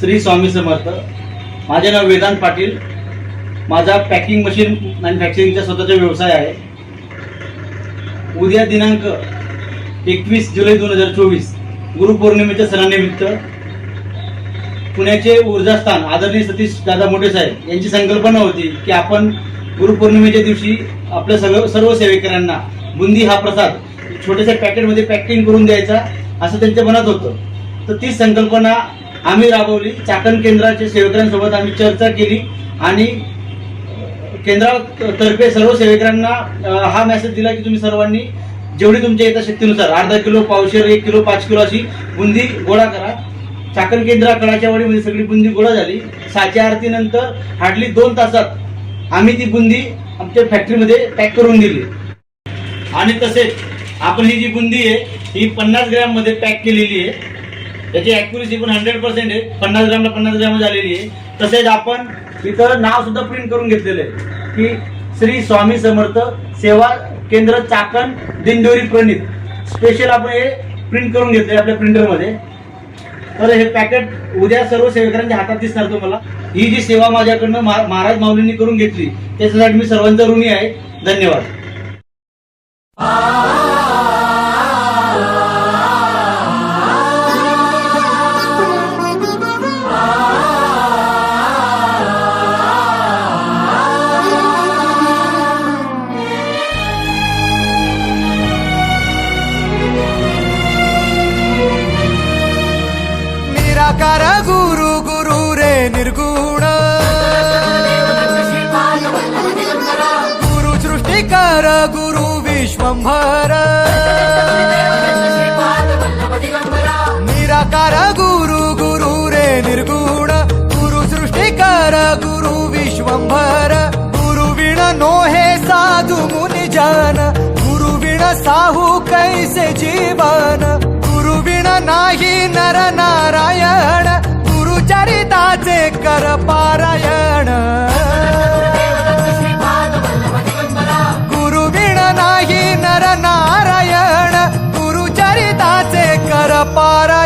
श्री स्वामी समर्थ. माझे नाव वेदांत पाटील. माझा packing machine मॅन्युफॅक्चरिंगचा स्वतःचा व्यवसाय आहे. उद्या दिनांक एकवीस जुलै दोन हजार चोवीस गुरुपौर्णिमेच्या सणानिमित्त पुण्याचे ऊर्जास्थान आदरणीय सतीश दादा मोठे साहेब यांची संकल्पना होती की आपण गुरुपौर्णिमेच्या दिवशी आपल्या सर्व सर्व सेवेकऱ्यांना बुंदी हा प्रसाद छोट्याशा पॅकेटमध्ये पॅकिंग करून द्यायचा असं त्यांच्या मनात होतं. तर ती संकल्पना आम्ही राबवली. चाकण केंद्राच्या सेवकांसोबत आम्ही चर्चा केली आणि केंद्रातर्फे सर्व सेवकांना हा मेसेज दिला की तुम्ही सर्वांनी जेवढी तुमच्या यथाशक्तीनुसार अर्धा किलो पावशेर एक किलो पाच किलो अशी बुंदी गोळा करा. चाकण केंद्रा कडाच्या वाडीमध्ये सगळी बुंदी गोळा झाली. साच्या आरतीनंतर हार्डली दोन तासात आम्ही ती बुंदी आमच्या फॅक्टरीमध्ये पॅक करून दिली. आणि तसेच आपण ही जी बुंदी आहे ही पन्नास ग्रॅममध्ये पॅक केलेली आहे. त्याची ऍक्युरेसी पण हंड्रेड पर्सेंट आहे. पन्नास ग्रामला पन्नास ग्राम झालेली आहे. तसेच आपण इथं नाव सुद्धा प्रिंट करून घेतलेलं आहे. की श्री स्वामी समर्थ सेवा केंद्र चाकण दिंडोरी प्रणित. स्पेशल आपण हे प्रिंट करून घेतले आपल्या प्रिंटरमध्ये तर हे पॅकेट उद्या सर्व सेवेकरांच्या हातात दिसणार तुम्हाला. ही जी सेवा माझ्याकडनं महाराज माऊलींनी करून घेतली त्याच्यासाठी मी सर्वांचा ऋणी आहे. धन्यवाद. निराकार गुरु गुरु रे निर्गुण गुरु सृष्टिकर गुरु विश्वंभर निराकार गुरु गुरु रे निर्गुण गुरु सृष्टिकर गुरु विश्वंभर गुरु विण नो हे साधु मुनि जन गुरु विण साहू कैसे जीवन गुरु विण नाही नर नारायण चरिताचे कर पारायण. गुरु विण नाही नर नारायण. गुरुचरिताचे कर पारायण.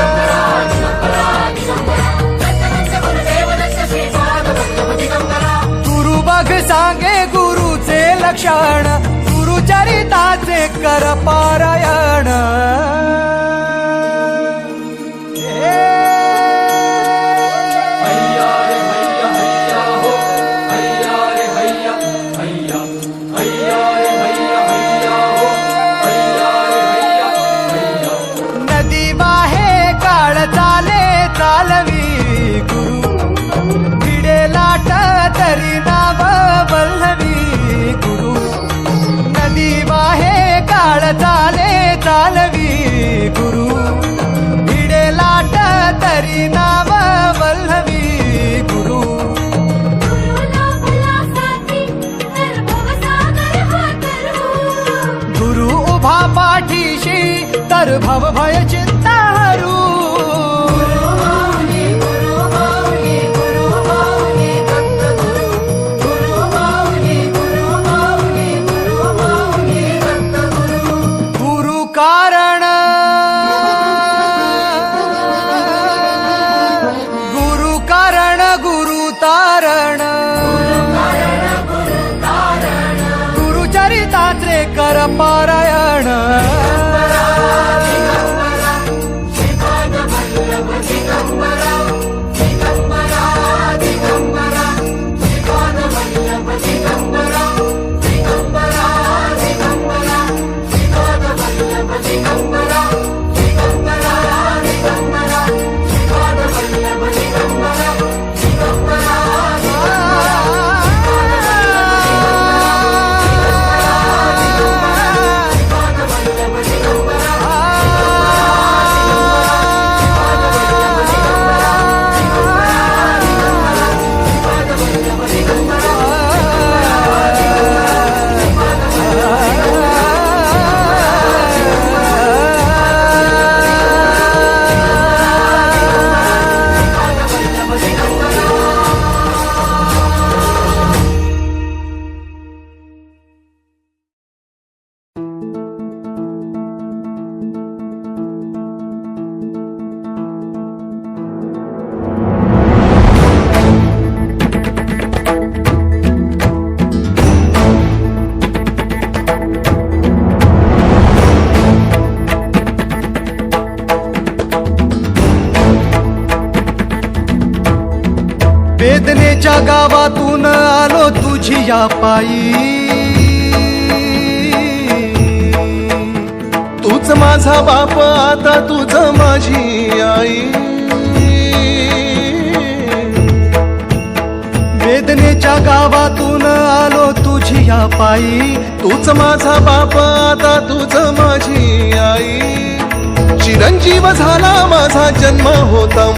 गुरुचरिताचे कर पारायण. कारण. गुरुचरिताचे कर वेदनेच्या गावातून आलो तुझी या पायी. तूच माझा बाप आता तुझ माझी आई. वेदनेच्या गावातून आलो तुझी या पायी. तूच माझा बाप आता तुझ माझी आई. चिरंजीव झाला माझा जन्म होता.